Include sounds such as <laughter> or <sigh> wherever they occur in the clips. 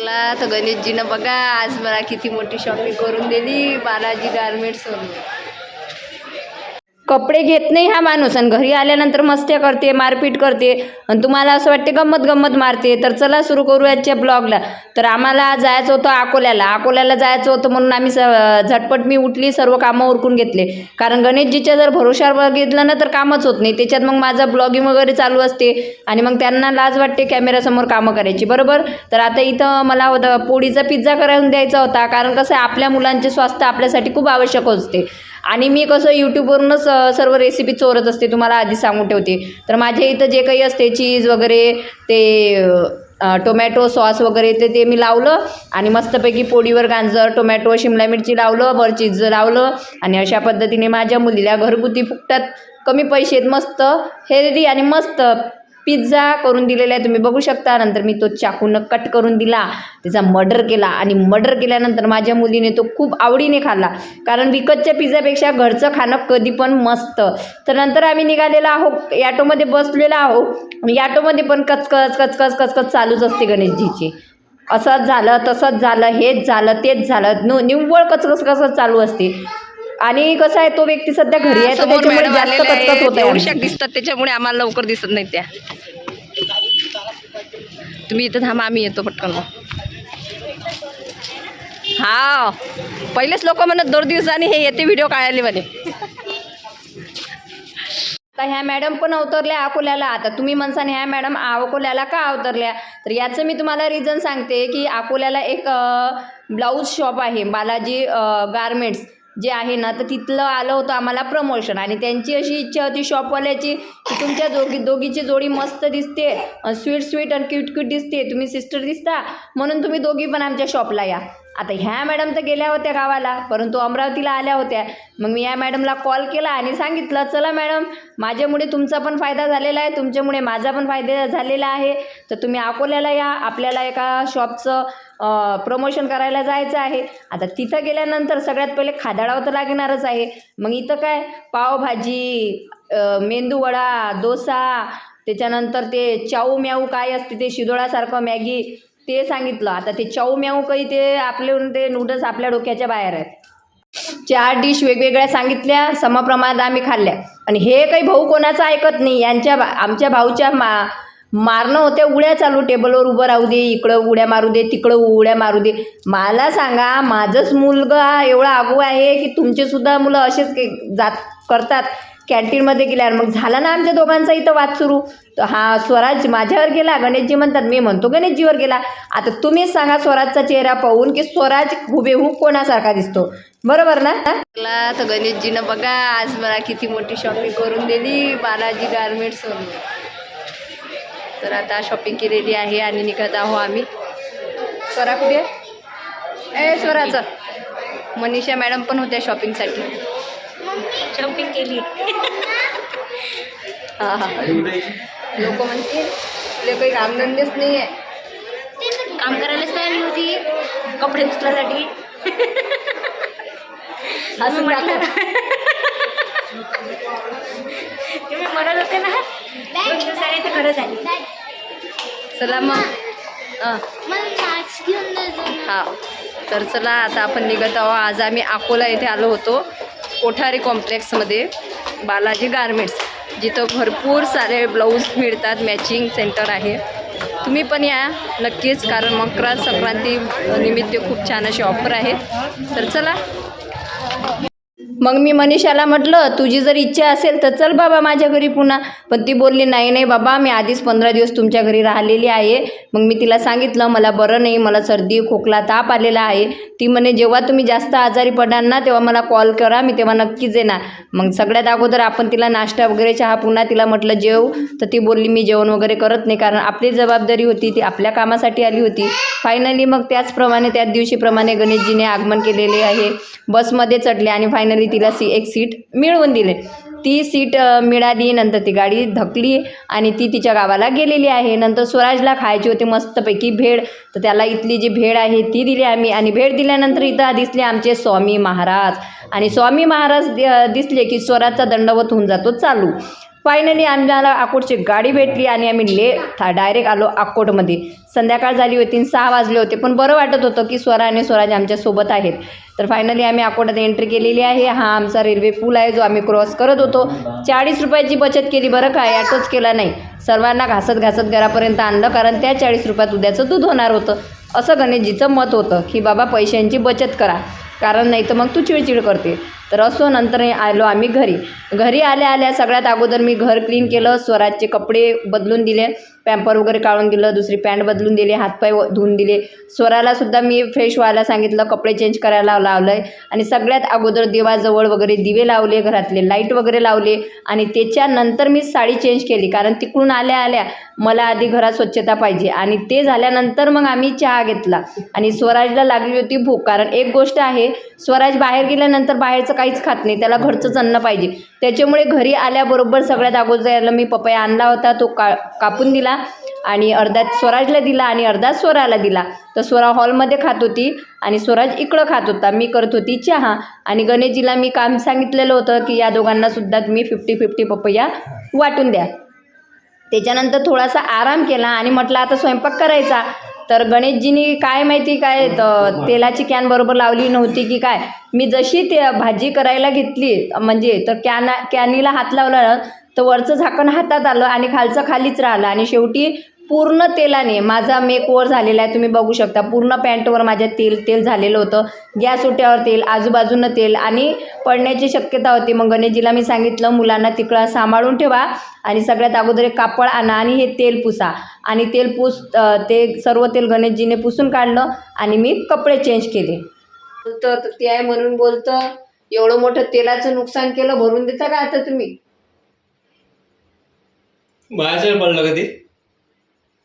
मला तर गणेशजीनं बघा आज मला किती मोठी शॉपिंग करून दिली बालाजी गारमेंट्सवरून कपडे घेत नाही हा माणूस. आणि घरी आल्यानंतर मस्त्या करते मारपीट करते. आणि तुम्हाला असं वाटते गंमत गंमत मारते. तर चला सुरू करू याच्या ब्लॉगला. तर आम्हाला जायचं होतं अकोल्याला. अकोल्याला जायचं होतं म्हणून आम्ही स झटपट मी उठली सर्व कामं उरकून घेतले. कारण गणेशजीच्या जर भरोशावर बघितलं ना तर कामच होत नाही. त्याच्यात मग माझं ब्लॉगिंग वगैरे चालू असते. आणि मग त्यांना लाज वाटते कॅमेऱ्यासमोर कामं करायची. बरोबर? तर आता इथं मला होतं पोळीचा पिझ्झा करायला द्यायचा होता. कारण कसं आहे आपल्या मुलांचे स्वास्थ्य आपल्यासाठी खूप आवश्यक असते. आणि मी कसं यूट्यूबवरूनच सर्व रेसिपी चोरत असते तुम्हाला आधी सांगून ठेवते. तर माझ्या इथं जे काही असते चीज वगैरे ते टोमॅटो सॉस वगैरे ते ते मी लावलं आणि मस्तपैकी पोळीवर गाजर टोमॅटो शिमला मिरची लावलं वर चीज लावलं आणि अशा पद्धतीने माझ्या मुलीला घरगुती फुकटात कमी पैशात मस्त हेल्दी आणि मस्त पिझ्झा करून दिलेला आहे तुम्ही बघू शकता. नंतर मी तो चाकूनं कट करून दिला त्याचा मर्डर केला आणि मर्डर केल्यानंतर माझ्या मुलीने तो खूप आवडीने खाल्ला. कारण विकतच्या पिझ्झापेक्षा घरचं खाणं कधी पण मस्त. तर नंतर आम्ही निघालेलो आहो ॲटोमध्ये बसलेलो आहो ॲटोमध्ये पण कचकच कचकच कचकच चालूच असते गणेशजीची. असंच झालं तसंच झालं हेच झालं तेच झालं. नु निव्वळ कचकच कसं चालू असते. आणि कसं आहे तो व्यक्ती सध्या घरी आहे तर समोर त्याच्यामुळे मॅडम जास्त आलेल्या कचकच आहेत होत एवढ्याशा आहे दिसतात त्याच्यामुळे आम्हाला लवकर दिसत नाही त्या. तुम्ही इथं थांबा आम्ही येतो पटकन. हा पहिलेच लोक म्हणत दोन दिवसांनी हे येते व्हिडिओ काढायला म्हणे. आता ह्या मॅडम पण अवतरल्या अकोल्याला. आता तुम्ही म्हणसान ह्या मॅडम अकोल्याला का अवतरल्या? तर याचं मी तुम्हाला रिझन सांगते की अकोल्याला एक ब्लाऊज शॉप आहे बालाजी गारमेंट्स जे आहे ना तर तिथलं आलं होतं आम्हाला प्रमोशन आणि त्यांची अशी इच्छा होती शॉपवाल्याची की तुमच्या दोघी दोघीची जोडी मस्त दिसते स्वीट स्वीट आणि क्यूट क्यूट दिसते. तुम्ही सिस्टर दिसता म्हणून तुम्ही दोघी पण आमच्या शॉपला या. आता ह्या मॅडम तर गेल्या होत्या गावाला परंतु अमरावतीला आल्या होत्या. मग मी या मॅडमला कॉल केला आणि सांगितलं चला मॅडम माझ्यामुळे तुमचा पण फायदा झालेला आहे तुमच्यामुळे माझा पण फायदा झालेला आहे. तर तुम्ही अकोल्याला या आपल्याला एका शॉपचं प्रमोशन करायला जायचं आहे. आता तिथं गेल्यानंतर सगळ्यात पहिले खादाडावं तर लागणारच आहे. मग इथं काय? पावभाजी मेंदूवडा डोसा त्याच्यानंतर ते चाऊ म्याऊ काय असते ते शिदोळासारखं मॅगी ते सांगितलं. आता ते चाऊ म्याऊ काही ते आपले ते नूडल्स आपल्या डोक्याच्या बाहेर आहेत. चार डिश वेगवेगळ्या सांगितल्या समप्रमाणात आम्ही खाल्ल्या. आणि हे काही भाऊ कोणाचं ऐकत नाही. यांच्या भा- आमच्या भाऊच्या मा मारणं होते उड्या चालू. टेबलवर उभं राहू दे इकडं उड्या मारू दे तिकडं उड्या मारू दे. मला सांगा माझंच मुलगा एवढा आगू आहे की तुमचेसुद्धा मुलं असेच के- जात करतात. कॅन्टीनमध्ये गेल्यावर मग झाला ना आमच्या दोघांचा इथं वाद सुरू? तर हा स्वराज माझ्यावर गेला गणेशजी म्हणतात मी म्हणतो गणेशजीवर गेला. आता तुम्हीच सांगा स्वराजचा चेहरा पाहून की स्वराज हुबेहूब कोणासारखा दिसतो. बरोबर ना? तर गणेशजीनं बघा आज मला किती मोठी शॉपिंग करून दिली बालाजी गारमेंट्सवरून तर आता शॉपिंग केलेली आहे आणि निघत आहो आम्ही. स्वरा कुठे ए स्वराचं मनीषा मॅडम पण होत्या शॉपिंगसाठी शॉपिंग केली. हां हां. लोक म्हणतील तुला काही कामधंदेच नाही आहे काम करायलाच नाही आली होती कपडे उचलासाठी <laughs> असं म्हटलं. तुम्ही म्हणत होते ना? दोन दिवसाने तर खरं झाली. चला मग. हां. हा. तर चला आता आपण निघत आहोत. आज आम्ही अकोला येथे आलो होतो. कोठारी कॉम्प्लेक्समध्ये बालाजी गारमेंट्स जिथं भरपूर सारे ब्लाऊज मिळतात मॅचिंग सेंटर आहे. तुम्ही पण या नक्कीच कारण मकर संक्रांती निमित्त खूप छान असे ऑफर आहेत. तर चला मग मी मनीषाला म्हटलं तुझी जर इच्छा असेल तर चल बाबा माझ्या घरी पुन्हा. पण ती बोलली नाही नाही बाबा मी आधीच पंधरा दिवस तुमच्या घरी राहिलेली आहे. मग मी तिला सांगितलं मला बरं नाही मला सर्दी खोकला ताप आलेला आहे. ती म्हणे जेव्हा तुम्ही जास्त आजारी पडाल ना तेव्हा मला कॉल करा मी तेव्हा नक्कीच येणार. मग सगळ्यात अगोदर आपण तिला नाश्ता वगैरे चहा पुन्हा तिला म्हटलं जेव. तर ती बोलली मी जेवण वगैरे करत नाही कारण आपली जबाबदारी होती ती आपल्या कामासाठी आली होती. फायनली मग त्याचप्रमाणे त्याच दिवशीप्रमाणे गणेशजीने आगमन केलेले आहे. बसमध्ये चढले आणि फायनली तिला सी एक सीट मिळवून दिले. ती सीट मिळाली नंतर ती गाडी धकली आणि ती तिच्या गावाला गेलेली आहे. नंतर स्वराजला खायची होती मस्तपैकी भेळ. तर त्याला इथली जी भेळ आहे ती दिली आम्ही आणि भेळ दिल्यानंतर इथं दिसले आमचे स्वामी महाराज. आणि स्वामी महाराज दिसले की स्वराजचा दंडवत होऊन जातो चालू. फायनली आम्हाला अकोटची गाडी भेटली आणि आम्ही ले डायरेक्ट आलो अकोटमध्ये. संध्याकाळ झाली होती आणि सहा वाजले होते पण बरं वाटत होतं की स्वरा आणि स्वराज आमच्यासोबत आहेत. तर फायनली आम्ही अकोटात एंट्री केलेली आहे. हा आमचा रेल्वे पूल आहे जो आम्ही क्रॉस करत होतो. चाळीस रुपयाची बचत केली बरं काय ॲटोच केला नाही. सर्वांना घासत घासत घरापर्यंत आणलं कारण त्या चाळीस रुपयात उद्याचं दूध होणार होतं. असं गणेशजीचं मत होतं की बाबा पैशांची बचत करा. कारण नाही तर मग तू चिडचिड करते. तर असो नंतर आलो आम्ही घरी. घरी आल्या आल्या सगळ्यात अगोदर मी घर क्लीन केलं स्वराजचे कपडे बदलून दिले पॅम्पर वगैरे काढून दिलं दुसरी पॅन्ट बदलून दिली हातपाय व- धुवून दिले. स्वराला सुद्धा मी फ्रेश व्हायला सांगितलं कपडे चेंज करायला लावलं आहे आणि सगळ्यात अगोदर देवाजवळ वगैरे दिवे लावले घरातले लाइट वगैरे लावले. आणि त्याच्यानंतर मी साडी चेंज केली कारण तिकडून आल्या आल्या मला आधी घरात स्वच्छता पाहिजे. आणि ते झाल्यानंतर मग आम्ही चहा घेतला. आणि स्वराजला लागली होती भूक. कारण एक गोष्ट आहे स्वराज बाहेर गेल्यानंतर बाहेरचं काहीच खात नाही. त्याला घरचंच अन्न पाहिजे. त्याच्यामुळे घरी आल्याबरोबर सगळ्यात अगोदर याला मी पपया आणला होता. तो का कापून दिला आणि अर्धा स्वराजला दिला आणि अर्धा स्वराला दिला. तर स्वरा हॉलमध्ये खात होती आणि स्वराज इकडं खात होता. मी करत होती चहा आणि गणेशजीला मी काम सांगितलेलं होतं की या दोघांनासुद्धा तुम्ही फिफ्टी फिफ्टी पपया वाटून द्या. त्याच्यानंतर थोडासा आराम केला आणि म्हटलं आता स्वयंपाक करायचा. तर गणेशजीनी काय माहिती काय त- तेलाची कॅन बरोबर लावली नव्हती की काय? मी जशी ते भाजी करायला घेतली म्हणजे तर कॅना कॅनीला हात लावला तर वरचं झाकण हातात आलं आणि खालचं खालीच राहिलं. आणि शेवटी पूर्ण तेलाने माझा मेकओवर झालेला आहे तुम्ही बघू शकता. पूर्ण पॅन्टवर माझ्या तेल तेल झालेलं होतं. गॅस ओट्यावर तेल आजूबाजूनं तेल आणि पडण्याची शक्यता होती. मग गणेशजीला मी सांगितलं मुलांना तिकडं सांभाळून ठेवा आणि सगळ्यात अगोदर एक कापड आणा आणि हे तेल पुसा. आणि तेल पुस ते सर्व तेल गणेशजीने पुसून काढलं आणि मी कपडे चेंज केले. बोलतं तर ते आहे म्हणून बोलतं एवढं मोठं तेलाचं नुकसान केलं भरून देता का आता तुम्ही? माझ्यावर पडलं कधी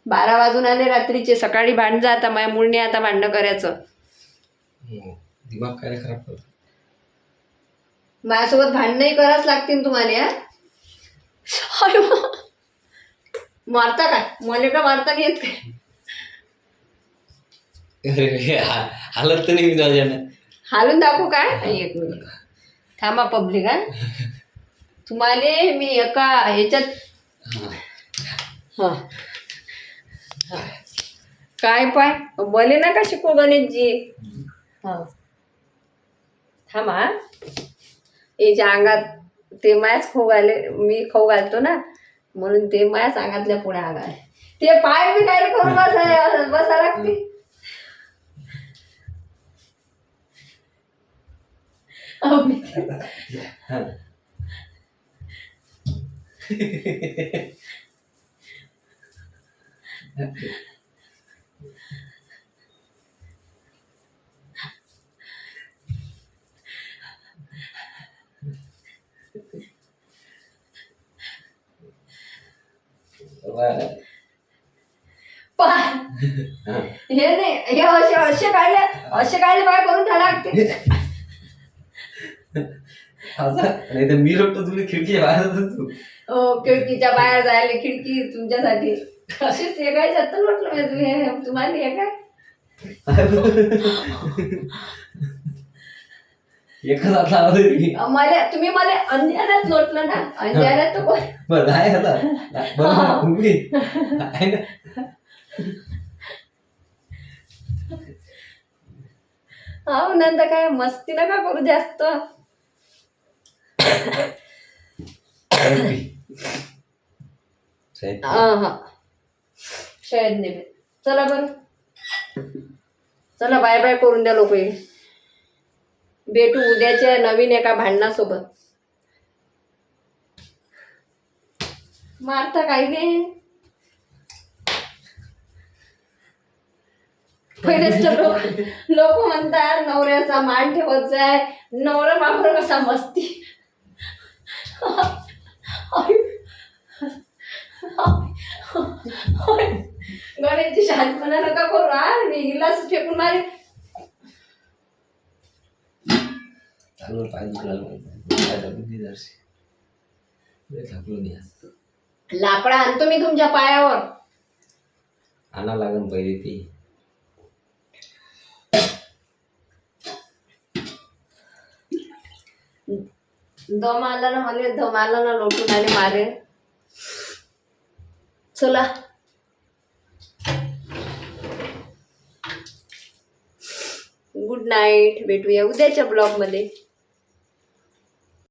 बारा वाजून आले रात्रीचे. सकाळी भांडणं आता माझ्या मुळने आता भांडणं करायचं. दिमाग काय खराब करतो. माझ्यासोबत भांडणंही करावंच लागतील तुम्हाला हा? अरे वा. मारता काय? मला का मारता नाही येत काय? अरे हे हा- हालत तर नाही मी हालून दाखवू काय? एक मिनिट. थांबा पब्लिक हा. तुम्हाला मी एका ह्याच्यात हा. हा. काय पाय? बोले ना का शिकू गणेशजी. हा. थांबा याच्या अंगात ते मायाच खाऊ घाले मी खाऊ घालतो ना म्हणून ते मायाच अंगातल्या पुढे आगाय. ते पाय बी काय करून बसाय बसा लागते. <laughs> हा. हा. हे नाही हे असे असे काढले असे काढले पाय करून लागते असं नाही तर मी रोखतो तुम्ही खिडकी बाहेर अहो, खिडकीच्या बाहेर जायला खिडकी तुमच्यासाठी असेच हे काय जातं म्हटलं मी तुम्ही हे- तुम्हाला हे काय? एकच मला तुम्ही मला अंधारात लोटलं ना? अंधारात तर कोण बरं आहे आता. बरं उभी आहे ना. हो नंतर काय मस्ती नका करू जास्त. साहेब, हा हा. शाळेत नेले. चला बरं. चला बाय बाय करून द्या लोक भेटू उद्याच्या नवीन एका भांडणासोबत. मारता काही नाही. पहिलेच तर लोक लोक म्हणतात नवऱ्याचा मान ठेवत जाय. नवरा बापर कसा मस्ती. गणेशची शांतपणा नका करू. हा मी हिलाच फेकून मारे. चांगलं थकलो मी आज. लाकडा आणतो मी तुमच्या पायावर. आणा लागन पहिले ती. दम आला ना मला दम आला ना लोटून आले मारे चला. Good night. भेटूया उद्याच्या ब्लॉगमध्ये.